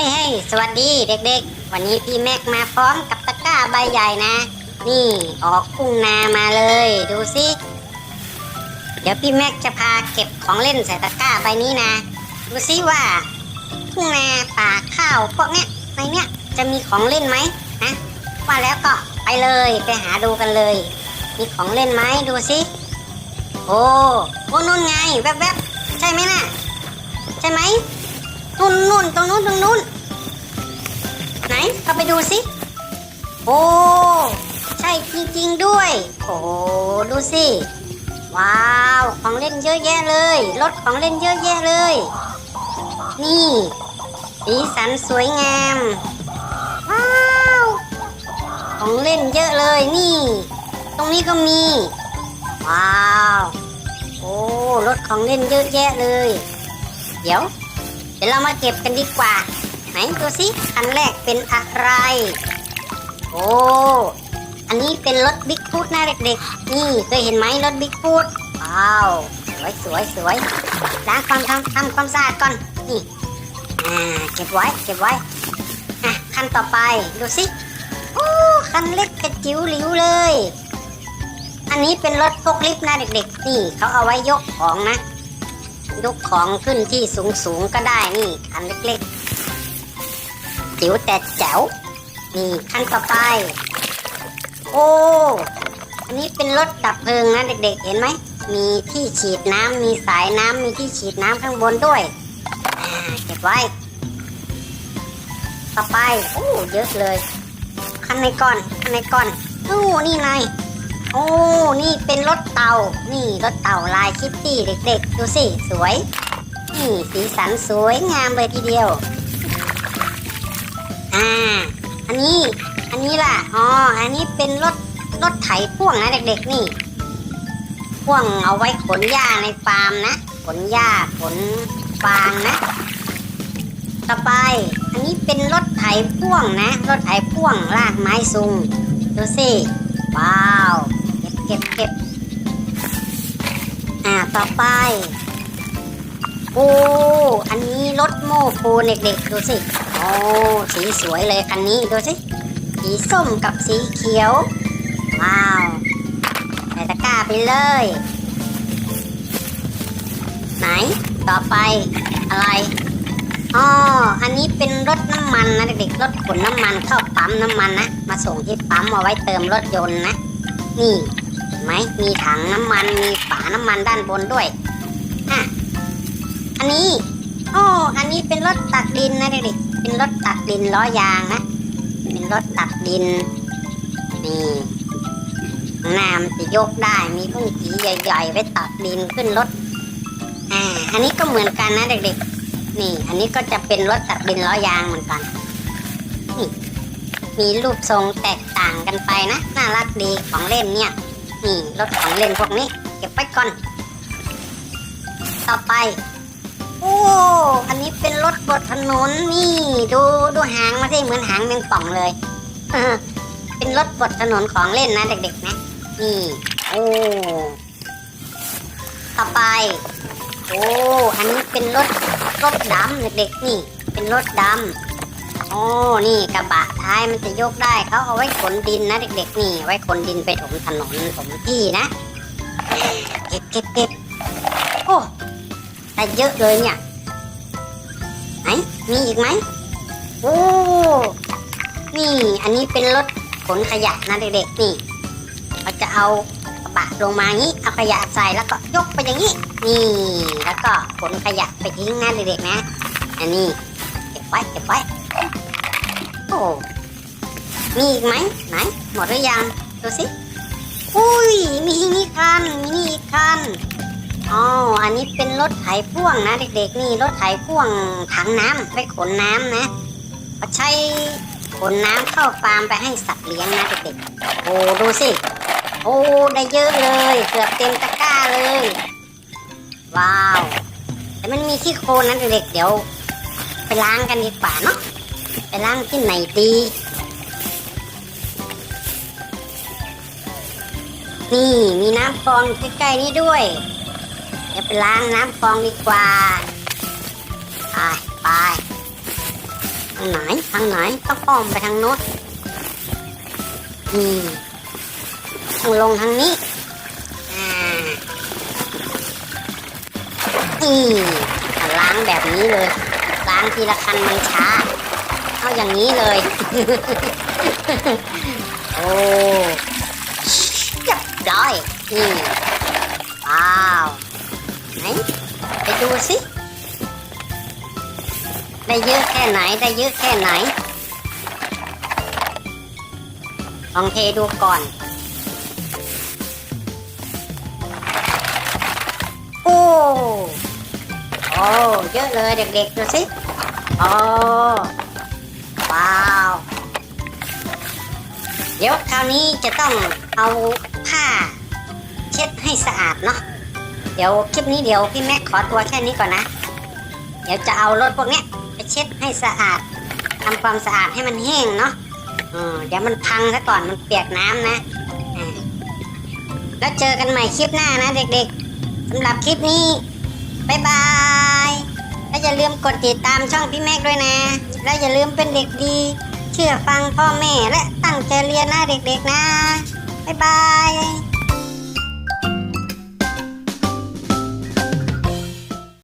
ฮ้ยสวัสดีเด็กๆ วันนี้พี่แม็กมาพร้อมกับตะกร้าใบใหญ่นะ นี่ออกทุ่งนามาเลย ดูสิเดี๋ยวพี่แม็กจะพาเก็บของเล่นใส่ตะกร้าใบนี้นะ ดูสิว่าทุ่งนาป่าข้าวพวกเนี้ยในเนี้ยจะมีของเล่นไหมนะว่าแล้วก็ไปเลยไปหาดูกันเลย มีของเล่นไหมดูสิโอ้โอ้นู่นไงแวบๆใช่ไหมน่ะใช่ไหม นู่นนู่นตรงนู้นตรงนู้น ไหนเข้าไปดูสิ โอ้ ใช่จริงๆด้วย โอ้ดูสิ ว้าว ของเล่นเยอะแยะเลย รถของเล่นเยอะแยะเลย นี่สีสันสวยงาม ว้าว ของเล่นเยอะเลยนี่ ตรงนี้ก็มี ว้าว โอ้ รถของเล่นเยอะแยะเลย เดี๋ยว ดี๋ยวเรามาเก็บกันดีกว่า ไหนดูสิคันแรกเป็นอะไร โอ้อันนี้เป็นรถบิ๊กฟูดนะเด็กๆ นี่เคยเห็นไหมรถบิ๊กฟูดว้าว สวยสวยสวยล้างความทำทำความสะอาดก่อน นี่อ่าเก็บไว้เก็บไว้อะคันต่อไปดูสิโอ้คันเล็กกระจิ๋วหลิวเลย อันนี้เป็นรถพกลิฟต์นะเด็กๆ นี่เขาเอาไว้ยกของนะ ยกของขึ้นที่สูงสูงก็ได้นี่คันเล็กๆจิ๋วแต่แจ๋วนี่คันต่อไป โอ้อันนี้เป็นรถดับเพลิงนะเด็กๆ เห็นไหม มีที่ฉีดน้ำมีสายน้ำมีที่ฉีดน้ำข้างบนด้วยเก็บไว้ ต่อไป โอ้ เยอะเลยคันในก่อนคันในก่อน โอ้ นี่ไง โอ้ นี่เป็นรถเต่า นี่รถเต่าลายคิตตี้เด็กๆ ดูสิ สวย นี่สีสันสวยงามเลยทีเดียว อ่า อันนี้ อันนี้ล่ะ อ๋อ อันนี้เป็นรถรถไถพ่วงนะเด็กๆนี่ พ่วงเอาไว้ขนหญ้าในฟาร์มนะ ขนหญ้าขนฟางนะ ต่อไป อันนี้เป็นรถไถพ่วงนะ รถไถพ่วงลากไม้ซุง ดูสิว้าว ก็บเก็บอ่าต่อไปโอ้อันนี้รถโม้ปูเด็กๆดูสิโอ้สีสวยเลยคันนี้ดูสิสีส้มกับสีเขียว ว้าวใส่ตะกร้าไปเลย ไหนต่อไปอะไรอ๋ออันนี้เป็นรถน้ำมันนะเด็กๆรถขนน้ำมันเข้าปั๊มน้ำมันนะ มาส่งที่ปั๊มเอาไว้เติมรถยนต์นะ นี่ ไหม มีถังน้ำมัน มีฝาน้ำมันด้านบนด้วย อะ อันนี้อ๋ออันนี้เป็นรถตักดินนะเด็กๆ เป็นรถตักดินล้อยางนะ เป็นรถตักดิน นี่น้ามันจะยกได้ มีพุ่งกีใหญ่ๆไว้ตักดินขึ้นรถ อ่า อันนี้ก็เหมือนกันนะเด็กๆ นี่ อันนี้ก็จะเป็นรถตักดินล้อยางเหมือนกัน นี่มีรูปทรงแตกต่างกันไปนะ น่ารักดีของเล่นเนี่ย นี่รถของเล่นพวกนี้ เก็บไว้ก่อน ต่อไป โอ้ อันนี้เป็นรถบนถนนนี่ ดูดูหางมาสิเหมือนหางแมงป่องเลย เออ เป็นรถบนถนนของเล่นนะเด็กๆนะ นี่ โอ้ต่อไป โอ้ อันนี้เป็นรถรถดำเด็กๆนี่ เป็นรถดำ โอ้นี่กระบะท้ายมันจะยกได้เขาเอาไว้ขนดินนะเด็กๆ นี่ไว้ขนดินไปถมถนนถมที่นะ เก็บเก็บเก็บโอ้แต่เยอะเลยเนี่ยไหนมีอีกไหมโอ้นี่อันนี้เป็นรถขนขยะนะเด็กๆนี่เราจะเอากระบะลงมางี้เอาขยะใส่แล้วก็ยกไปอย่างนี้ นี่แล้วก็ขนขยะไปทิ้งนะเด็กๆนะ อันนี้เก็บไว้เก็บไว้ โอ้มีอีกไหมไหนหมดหรือยังดูสิอุ้ยมีนี่คันมีนี่อีกคันอ๋ออันนี้เป็นรถไถพ่วงนะเด็กๆนี่รถไถพ่วงถังน้ำไว้ขนน้ำนะเขาใช้ขนน้ำเข้าฟาร์มไปให้สัตว์เลี้ยงนะเด็กๆโอ้ดูสิ โอ้ได้เยอะเลย เกือบเต็มตะกร้าเลย ว้าว แต่มันมีขี้โคลนนะเด็กๆเดี๋ยว ไปล้างกันดีกว่าเนาะ ไปล้างที่ไหนดีนี่มีน้ำฟองใกล้ๆนี้ด้วยเดี๋ยวไปล้างน้ำฟองดีกว่าไปไปทางไหนทางไหนต้องอ้อมไปทางโน้นอืมต้องลงทางนี้อ่าอืมล้างแบบนี้เลยล้างทีละคันมันช้า เอาอย่างนี้เลย โอ้เรียบร้อยนี่ว้าวไหนไปดูสิ ได้เยอะแค่ไหน ได้เยอะแค่ไหน ลองเทดูก่อนโอ้โอ้เยอะเลยเด็กๆดูสิโอ้ เดี๋ยวคราวนี้จะต้องเอาผ้า เช็ดให้สะอาดเนาะเดี๋ยวคลิปนี้เดี๋ยวพี่แม็กขอตัวแค่นี้ก่อนนะ เดี๋ยวจะเอารถพวกเนี้ยไปเช็ดให้สะอาดทำความสะอาดให้มันแห้งเนาะอเดี๋ยวมันพังซะก่อนมันเปียกน้ำนะแล้วเจอกันใหม่คลิปหน้านะเด็กๆสำหรับคลิปนี้บ๊ายบายแล้วอย่าลืมกดติดตามช่องพี่แม็กด้วยนะ แล้วอย่าลืมเป็นเด็กดี เชื่อฟังพ่อแม่และตั้งใจเรียนนะเด็กๆนะ บ๊ายบาย